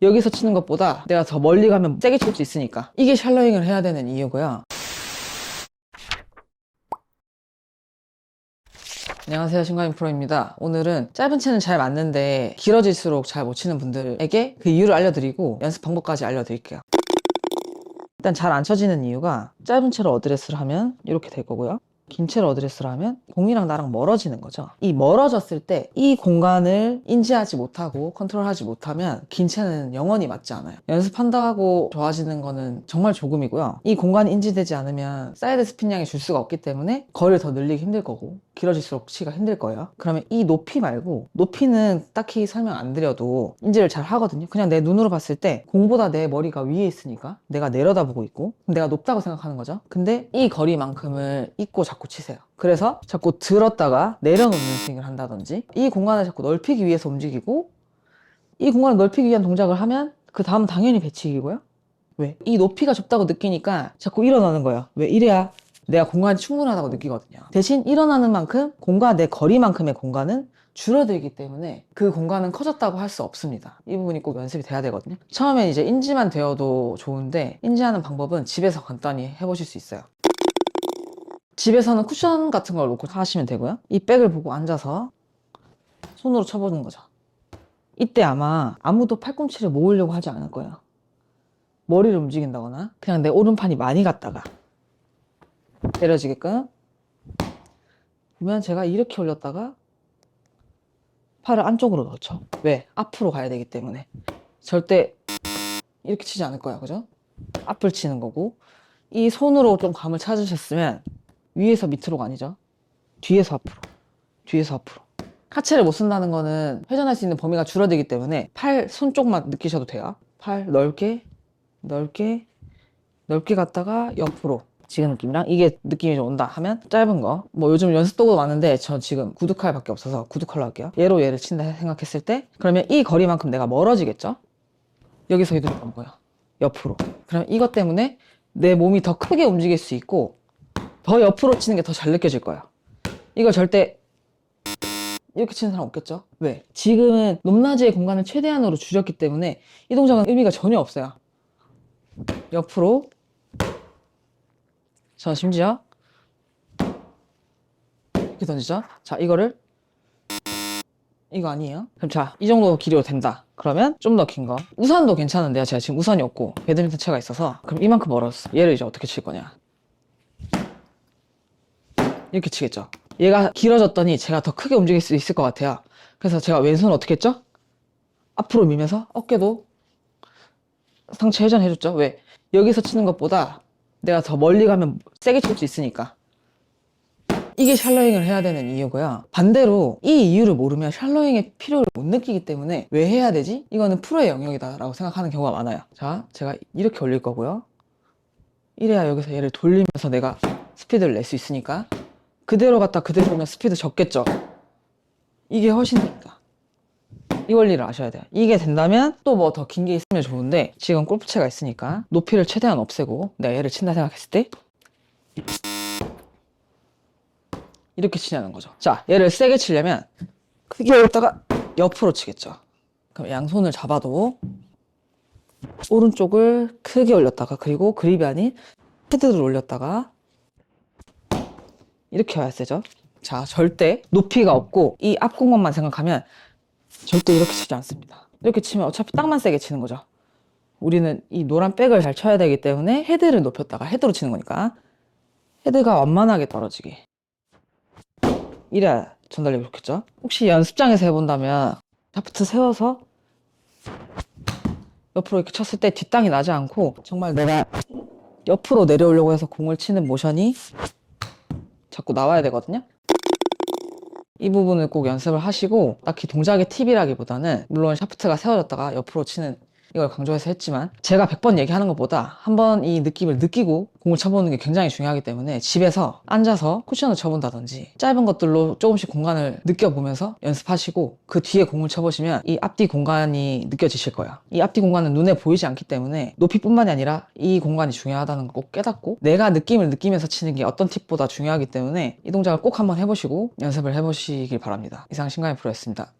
여기서 치는 것보다 내가 더 멀리 가면 세게 칠 수 있으니까. 이게 샬로잉을 해야 되는 이유고요. 안녕하세요 신가인 프로입니다. 오늘은 짧은 채는 잘 맞는데 길어질수록 잘 못 치는 분들에게 그 이유를 알려드리고 연습 방법까지 알려드릴게요. 일단 잘 안 쳐지는 이유가 짧은 채로 어드레스를 하면 이렇게 될 거고요 긴 채로 어드레스를 하면 공이랑 나랑 멀어지는 거죠. 이 멀어졌을 때 이 공간을 인지하지 못하고 컨트롤하지 못하면 긴 채는 영원히 맞지 않아요. 연습한다고 좋아지는 거는 정말 조금이고요. 이 공간이 인지되지 않으면 사이드 스핀량이 줄 수가 없기 때문에 거리를 더 늘리기 힘들 거고 길어질수록 치기가 힘들 거예요. 그러면 이 높이 말고 높이는 딱히 설명 안 드려도 인지를 잘 하거든요. 그냥 내 눈으로 봤을 때 공보다 내 머리가 위에 있으니까 내가 내려다보고 있고 내가 높다고 생각하는 거죠. 근데 이 거리만큼을 잊고 자꾸 치세요. 그래서 자꾸 들었다가 내려놓는 스윙을 한다든지 이 공간을 자꾸 넓히기 위해서 움직이고 이 공간을 넓히기 위한 동작을 하면 그 다음은 당연히 배치기고요. 왜? 이 높이가 좁다고 느끼니까 자꾸 일어나는 거예요. 왜? 이래야 내가 공간이 충분하다고 느끼거든요. 대신 일어나는 만큼 공과 내 거리만큼의 공간은 줄어들기 때문에 그 공간은 커졌다고 할 수 없습니다. 이 부분이 꼭 연습이 돼야 되거든요. 처음엔 이제 인지만 되어도 좋은데 인지하는 방법은 집에서 간단히 해보실 수 있어요. 집에서는 쿠션 같은 걸 놓고 하시면 되고요. 이 백을 보고 앉아서 손으로 쳐보는 거죠. 이때 아마 아무도 팔꿈치를 모으려고 하지 않을 거예요. 머리를 움직인다거나 그냥 내 오른팔이 많이 갔다가 내려지게끔. 보면 제가 이렇게 올렸다가 팔을 안쪽으로 넣죠. 왜? 앞으로 가야 되기 때문에. 절대 이렇게 치지 않을 거야. 그죠? 앞을 치는 거고. 이 손으로 좀 감을 찾으셨으면 위에서 밑으로가 아니죠. 뒤에서 앞으로. 뒤에서 앞으로. 하체를 못 쓴다는 거는 회전할 수 있는 범위가 줄어들기 때문에 팔 손 쪽만 느끼셔도 돼요. 팔 넓게 넓게 넓게 갔다가 옆으로 지금 느낌이랑 이게 느낌이 좀 온다 하면 짧은 거. 뭐 요즘 연습 도구 많은데 저 지금 구두칼 밖에 없어서 구두칼로 할게요. 얘로 얘를 친다 생각했을 때 그러면 이 거리만큼 내가 멀어지겠죠? 여기서 이동이 안 보여. 옆으로. 그러면 이것 때문에 내 몸이 더 크게 움직일 수 있고 더 옆으로 치는 게 더 잘 느껴질 거예요 이걸 절대 이렇게 치는 사람 없겠죠? 왜? 지금은 높낮이의 공간을 최대한으로 줄였기 때문에 이 동작은 의미가 전혀 없어요. 옆으로 저 심지어 이렇게 던지죠. 자, 이거를 이거 아니에요? 그럼 자, 이 정도 길이로 된다. 그러면 좀 더 긴 거. 우산도 괜찮은데요. 제가 지금 우산이 없고 배드민턴 채가 있어서 그럼 이만큼 멀었어. 얘를 이제 어떻게 칠 거냐? 이렇게 치겠죠. 얘가 길어졌더니 제가 더 크게 움직일 수 있을 것 같아요. 그래서 제가 왼손 어떻게 했죠? 앞으로 밀면서 어깨도 상체 회전해줬죠. 왜? 여기서 치는 것보다 내가 더 멀리 가면 세게 칠 수 있으니까. 이게 샬로잉을 해야 되는 이유고요. 반대로 이 이유를 모르면 샬로잉의 필요를 못 느끼기 때문에 왜 해야 되지? 이거는 프로의 영역이다라고 생각하는 경우가 많아요. 자, 제가 이렇게 올릴 거고요. 이래야 여기서 얘를 돌리면서 내가 스피드를 낼 수 있으니까 그대로 갔다 그대로 오면 스피드 적겠죠. 이게 훨씬. 이 원리를 아셔야 돼요. 이게 된다면 또 뭐 더 긴 게 있으면 좋은데 지금 골프채가 있으니까 높이를 최대한 없애고 내가 얘를 친다 생각했을 때 이렇게 치냐는 거죠. 자, 얘를 세게 치려면 크게 올렸다가 옆으로 치겠죠. 그럼 양손을 잡아도 오른쪽을 크게 올렸다가 그리고 그립이 아닌 헤드를 올렸다가 이렇게 와야 세죠. 자, 절대 높이가 없고 이 앞공간만 생각하면 절대 이렇게 치지 않습니다. 이렇게 치면 어차피 땅만 세게 치는 거죠. 우리는 이 노란 백을 잘 쳐야 되기 때문에 헤드를 높였다가 헤드로 치는 거니까 헤드가 완만하게 떨어지게 이래야 전달력이 좋겠죠. 혹시 연습장에서 해본다면 샤프트 세워서 옆으로 이렇게 쳤을 때 뒷땅이 나지 않고 정말 내가 옆으로 내려오려고 해서 공을 치는 모션이 자꾸 나와야 되거든요. 이 부분을 꼭 연습을 하시고 딱히 동작의 팁이라기보다는 물론 샤프트가 세워졌다가 옆으로 치는 이걸 강조해서 했지만 제가 100번 얘기하는 것보다 한번 이 느낌을 느끼고 공을 쳐보는 게 굉장히 중요하기 때문에 집에서 앉아서 쿠션을 쳐본다든지 짧은 것들로 조금씩 공간을 느껴보면서 연습하시고 그 뒤에 공을 쳐보시면 이 앞뒤 공간이 느껴지실 거예요. 이 앞뒤 공간은 눈에 보이지 않기 때문에 높이뿐만이 아니라 이 공간이 중요하다는 걸꼭 깨닫고 내가 느낌을 느끼면서 치는 게 어떤 팁보다 중요하기 때문에 이 동작을 꼭 한번 해보시고 연습을 해보시길 바랍니다. 이상 신가의 프로였습니다